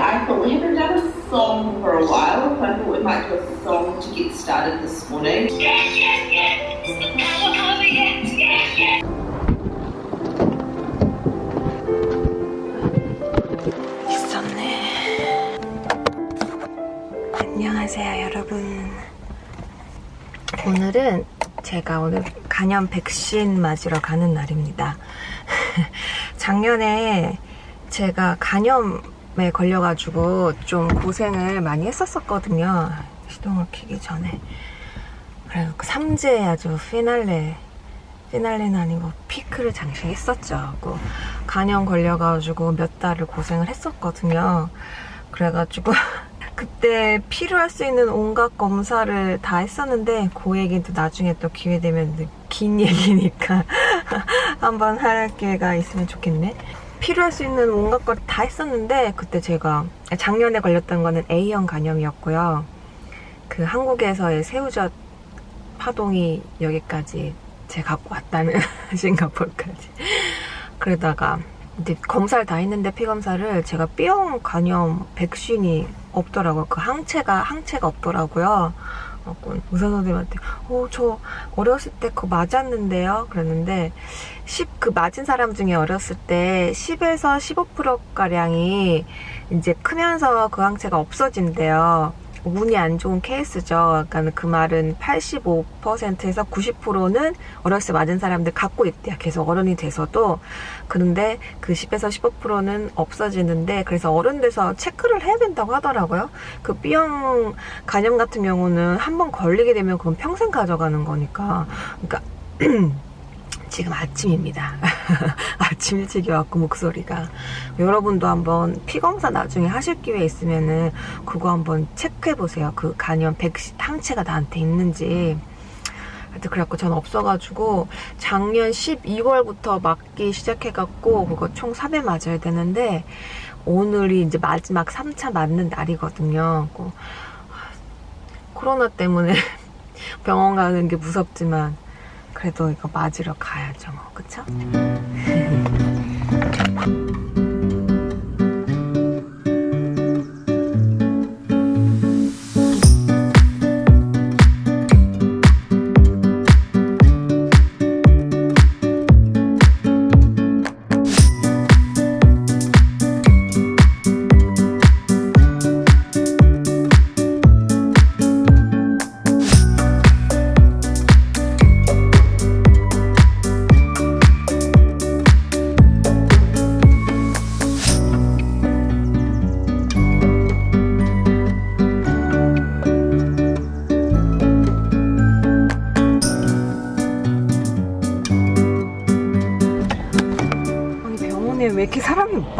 I thought we haven't done a song for a while, so I thought we might do a song to get started this morning. 있었네. 안녕하세요, 여러분. 오늘은 제가 오늘 간염 백신 맞으러 가는 날입니다. 작년에 제가 간염 에 걸려가지고 좀 고생을 많이 했었었거든요. 시동을 켜기 전에. 그래서 그 3제 아주 피날레 피날레는 아니고 피크를 장식했었죠. 그 간염 걸려가지고 몇 달을 고생을 했었거든요. 그래가지고 그때 필요할 수 있는 온갖 검사를 다 했었는데 그 얘기도 나중에 또 기회 되면 긴 얘기니까 한번 할 기회가 있으면 좋겠네. 필요할 수 있는 온갖 걸 다 했었는데 그때 제가 작년에 걸렸던 거는 A형 간염이었고요. 그 한국에서의 새우젓 파동이 여기까지 제가 갖고 왔다는 싱가포르까지. 그러다가 이제 검사를 다 했는데 피 검사를 제가 B형 간염 백신이 없더라고요. 그 항체가 항체가 없더라고요. 어, 그 의사 선생님한테 어저 어렸을 때 그거 맞았는데요. 그랬는데 10 그 맞은 사람 중에 어렸을 때 10에서 15% 가량이 이제 크면서 그 항체가 없어진대요. 운이 안 좋은 케이스죠. 그러니까 그 말은 85%에서 90%는 어렸을 때 맞은 사람들 갖고 있대요. 계속 어른이 돼서도. 그런데 그 10에서 15%는 없어지는데 그래서 어른 돼서 체크를 해야 된다고 하더라고요. 그 B형 간염 같은 경우는 한 번 걸리게 되면 그건 평생 가져가는 거니까. 그러니까 지금 아침입니다. 아침 일찍이 왔고 목소리가 여러분도 한번 피 검사 나중에 하실 기회 있으면은 그거 한번 체크해 보세요. 그 간염 백신 항체가 나한테 있는지. 하여튼 그래갖고 전 없어가지고 작년 12월부터 맞기 시작해갖고 그거 총 4배 맞아야 되는데 오늘이 이제 마지막 3차 맞는 날이거든요. 그 코로나 때문에 병원 가는 게 무섭지만 그래도 이거 맞으러 가야죠, 뭐, 그쵸?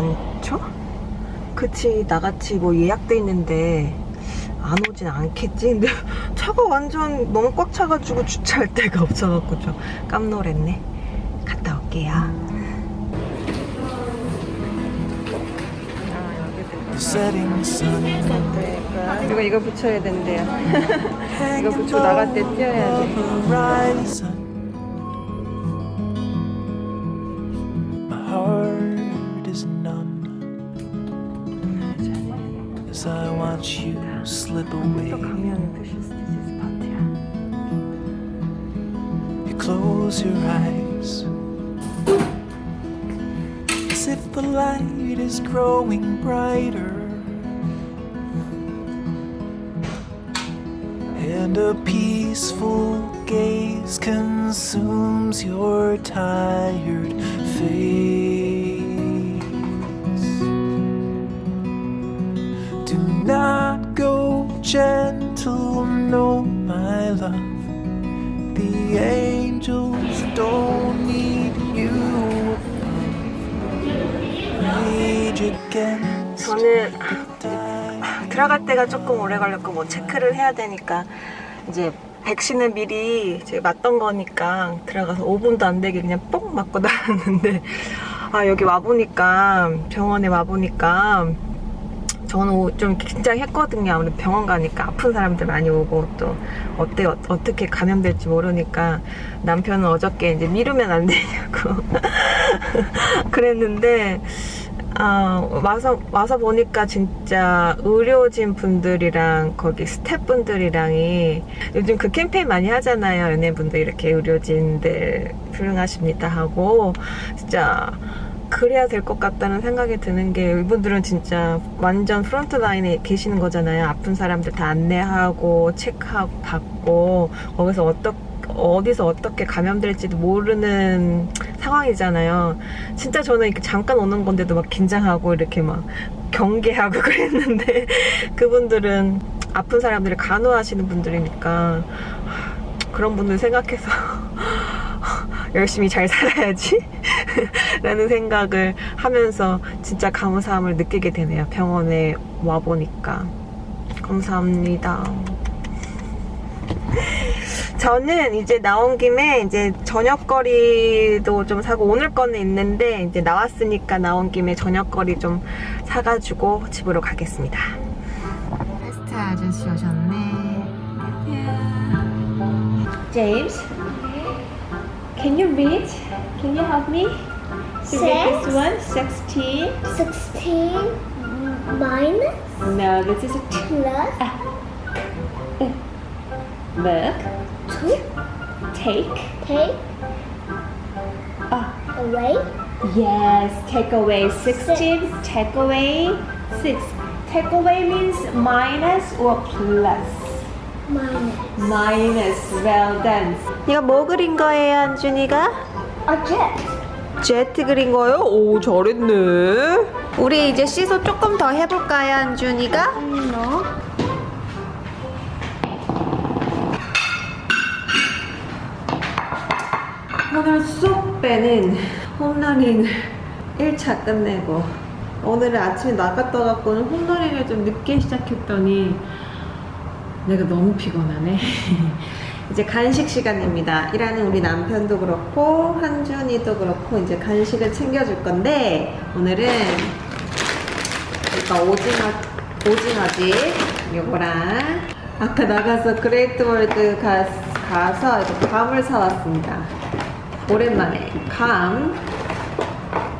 많죠? 그치 나같이 뭐 예약돼 있는데 안 오진 않겠지? 근데 차가 완전 너무 꽉 차가지고 주차할 데가 없어갖고 좀 깜놀했네. 갔다 올게요. 이거 이거 붙여야 된대요. 이거 붙이고 나갈 때 뛰어야 돼 you slip away. You close your eyes as if the light is growing brighter. And a peaceful gaze consumes your tired face. Do not gentle, no, my love. The angels don't need you. Rage against 저는. 들어갈 때가 조금 오래 걸렸고 뭐 체크를 해야 되니까 이제 백신을 미리 이제 맞던 거니까 들어가서 5분도 안 되게 그냥 뽕 맞고 나왔는데 아 여기 와보니까 병원에 와보니까 저는 좀 긴장했거든요. 아무래도 병원 가니까 아픈 사람들 많이 오고 또 어때 어, 어떻게 감염될지 모르니까 남편은 어저께 이제 미루면 안 되냐고 그랬는데 아, 와서, 와서 보니까 진짜 의료진 분들이랑 거기 스태프분들이랑이 요즘 그 캠페인 많이 하잖아요. 연예분들 이렇게 의료진들 훌륭하십니다 하고 진짜 그래야 될 것 같다는 생각이 드는 게 이분들은 진짜 완전 프론트 라인에 계시는 거잖아요. 아픈 사람들 다 안내하고 체크하고 받고 거기서 어떻게 어디서 어떻게 감염될지도 모르는 상황이잖아요. 진짜 저는 이렇게 잠깐 오는 건데도 막 긴장하고 이렇게 막 경계하고 그랬는데 그분들은 아픈 사람들을 간호하시는 분들이니까 하, 그런 분들 생각해서 열심히 잘 살아야지 라는 생각을 하면서 진짜 감사함을 느끼게 되네요. 병원에 와보니까. 감사합니다. 저는 이제 나온 김에 이제 저녁거리도 좀 사고 오늘 거는 있는데 이제 나왔으니까 나온 김에 저녁거리 좀 사가지고 집으로 가겠습니다. 파스타 아저씨 오셨네. James, can you read? Can you help me? To read this one? Sixteen. 16 minus No, this is a plus book. 2 Take. take Ah. away Yes, take away 16, take away 6. Take away means minus or plus. Minus Minus, well done. 이거 뭐 그린 거예요, 안준이가? a jet. 제트 그린 거요? 오, 잘했네. 우리 이제 시소 조금 더 해볼까요, 안준이가? No. 오늘 쏙 빼는 홈러닝 1차 끝내고 오늘은 아침에 나갔다 갖고는 홈러닝을 좀 늦게 시작했더니 내가 너무 피곤하네. 이제 간식 시간입니다. 일하는 우리 남편도 그렇고 한준이도 그렇고 이제 간식을 챙겨줄 건데 오늘은 이거 오징어 오징어지 요거랑 아까 나가서 그레이트 월드 가, 가서 이제 감을 사왔습니다. 오랜만에 감.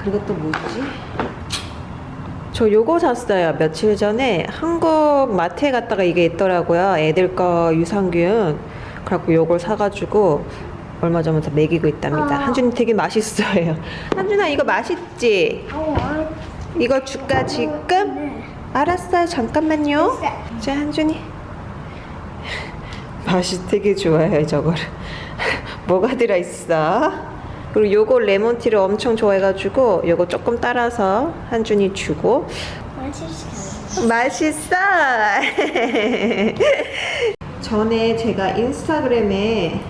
그리고 또 뭐지? 저 요거 샀어요. 며칠 전에 한국 마트에 갔다가 이게 있더라고요. 애들 거 유산균. 그래갖고 요걸 사가지고 얼마 전부터 먹이고 있답니다. 아. 한준이 되게 맛있어요. 한준아 이거 맛있지? Want 이거 줄까 지금? 알았어요. 잠깐만요. 자 한준이. 맛이 되게 좋아요 저거를. 뭐가 들어있어? 그리고 요거 레몬티를 엄청 좋아해가지고 요거 조금 따라서 한준이 주고 맛있어. 맛있어 전에 제가 인스타그램에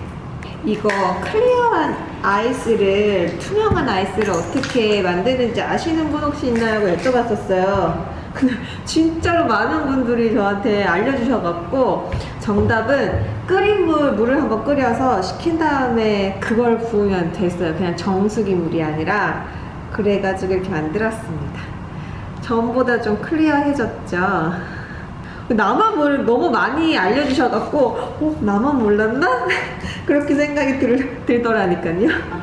이거 클리어한 아이스를 투명한 아이스를 어떻게 만드는지 아시는 분 혹시 있나요? 여쭤봤었어요. 진짜로 많은 분들이 저한테 알려주셔갖고 정답은 끓인 물, 물을 한번 끓여서 식힌 다음에 그걸 부으면 됐어요. 그냥 정수기 물이 아니라 그래가지고 이렇게 만들었습니다. 전보다 좀 클리어해졌죠. 나만 뭘 너무 많이 알려주셔갖고 어, 나만 몰랐나? 그렇게 생각이 들, 들더라니까요.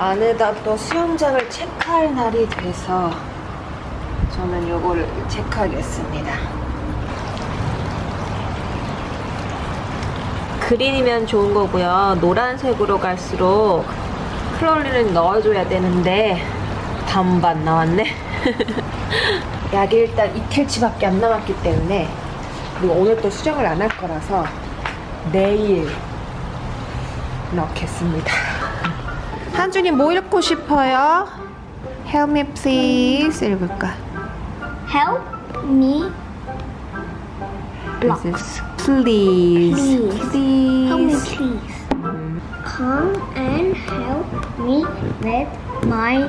안에다 또 수영장을 체크할 날이 돼서 저는 요거를 체크하겠습니다. 그린이면 좋은 거고요. 노란색으로 갈수록 클로리를 넣어줘야 되는데 반반 나왔네. 약이 일단 이틀치밖에 안 남았기 때문에 그리고 오늘 또 수정을 안 할 거라서 내일 넣겠습니다. 한준이 뭐 읽고 싶어요? Help me please 읽을까? Help me is please. Please. help me Please. please. Come and help me with my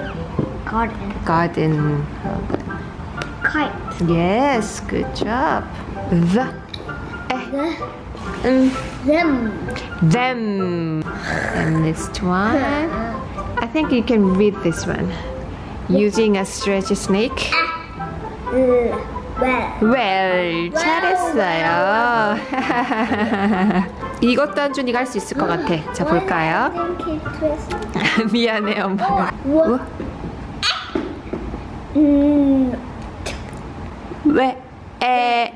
garden. Garden. Kite. Yes, good job. The. The, Mm, them. them. And this one. I think you can read this one. Using a stretch snake. Uh, well. Well, 잘했어요. 이것도 한준이가 할 수 있을 것 같아. 자, 볼까요? 미안해, 엄마가. What? Mm, 왜?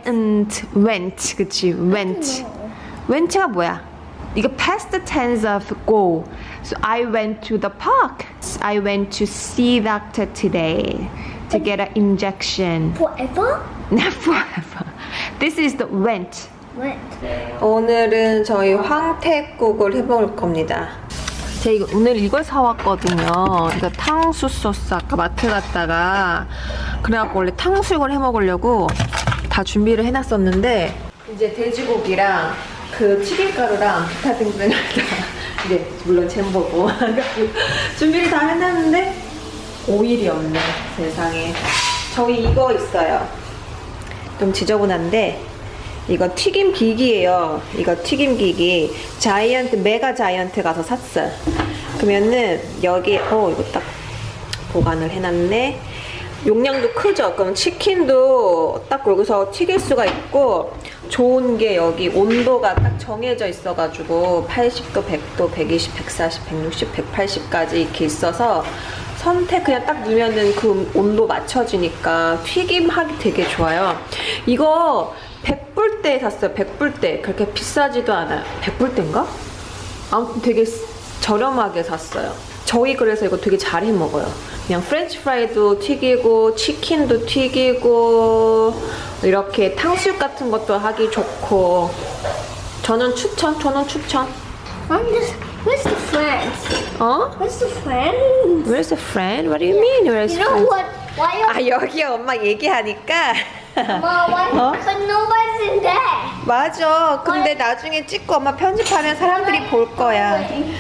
and went. 그치, went. Went가 뭐야? 이거 past tense of go. So I went to the park. I went to see doctor today to get an injection. forever? Not forever. This is the went. What? 오늘은 저희 황태국을 해먹을 겁니다. 제가 이거- 오늘 이걸 사왔거든요. 이거 탕수 소스 아까 마트 갔다가 그래갖고 원래 탕수육을 해먹으려고 다 준비를 해놨었는데 이제 돼지고기랑 그 튀김가루랑 기타 등등을 다 이제 물론 잼버고 준비를 다 해놨는데 오일이 없네 세상에 저희 이거 있어요 좀 지저분한데 이거 튀김 기기예요. 이거 튀김 기기. 자이언트 메가 자이언트 가서 샀어요. 그러면은 여기 어 이거 딱 보관을 해놨네. 용량도 크죠. 그럼 치킨도 딱 여기서 튀길 수가 있고 좋은 게 여기 온도가 딱 정해져 있어가지고 80도, 100도, 120, 140, 160, 180까지 이렇게 있어서 선택 그냥 딱 누면은 그 온도 맞춰지니까 튀김하기 되게 좋아요. 이거 100불대에 샀어요. 100불대. 그렇게 비싸지도 않아요. 100불대인가? 아무튼 되게 스- 저렴하게 샀어요. 저희 그래서 이거 되게 잘 해 먹어요. 그냥 프렌치 프라이도 튀기고 치킨도 튀기고 이렇게 탕수육 같은 것도 하기 좋고 저는 추천, 저는 추천. I'm just. Where's the friends? 어? Where's the friends? Where's a friend? What do you mean? Where's You know friend? what? Why 아 여기 엄마 얘기하니까 Why? But nobody's in there. 맞아. 근데 나중에 찍고 엄마 편집하면 사람들이 볼 거야.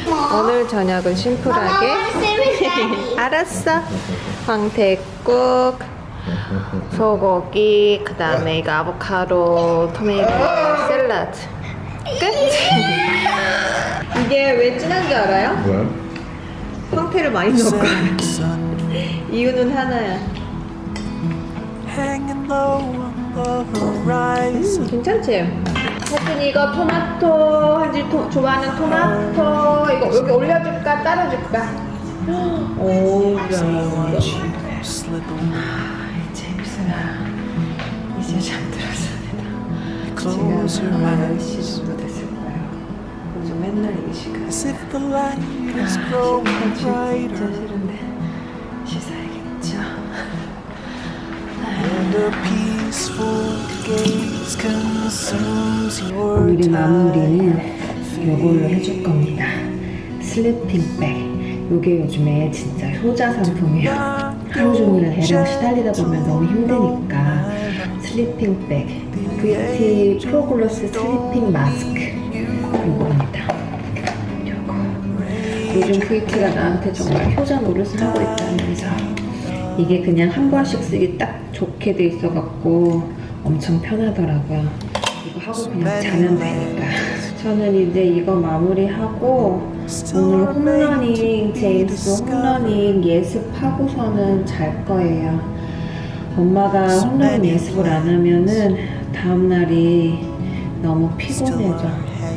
Mom. 오늘 저녁은 I 심플하게. want to stay with Daddy. 알았어. 황태국, 소고기, 그 다음에 이거 아보카도, 토마토, 샐러드. 끝? 이게 왜 진한 줄 알아요? 왜? 황태를 많이 넣었거든. Setting sun 이유는 하나야. hanging 괜찮지? 하준 이거 토마토 한지 토, 좋아하는 토마토 이거 여기 올려줄까 따로 줄까? 오, away. 제임스가 이제 잠들었습니다. Eyes. 정도 됐을 거예요. 요즘 맨날 이 시간. Growing 진짜 씻어 오늘의 time. 마무리는 이걸로 해줄 겁니다. 슬리핑백. 요게 요즘에 진짜 효자 상품이에요. 하루 종일 애랑 시달리다 보면 너무 힘드니까 슬리핑백. VT 프로글로스 슬리핑 마스크. 요겁니다. 요거. 요즘 VT가 나한테 정말 효자 노릇을 하고 있다면서 이게 그냥 한 번씩 쓰기 딱 좋게 돼 있어 갖고 엄청 편하더라고요. 이거 하고 그냥 자면 되니까. 저는 이제 이거 마무리하고 오늘 홈러닝 제임스 홈러닝 예습하고서는 잘 거예요. 엄마가 홈러닝 예습을 안 하면은 다음 날이 너무 피곤해져.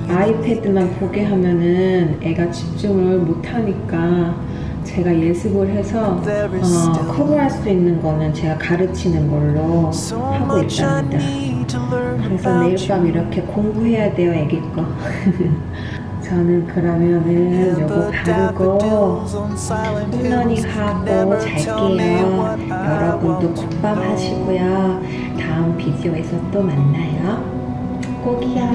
아이패드만 보게 하면은 애가 집중을 못 하니까 제가 예습을 해서 어, 커버할 수 있는 거는 제가 가르치는 걸로 하고 있답니다. 그래서 내일 밤. 이렇게 공부해야 돼요, 애기 거. 저는 그러면은 요거 바르고 홈러닝 하고 잘게요. 여러분도 know. 하시고요. 다음 비디오에서 또 만나요. 꼭이요.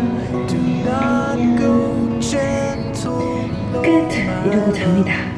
Gentle. 끝! 이러고 잡니다.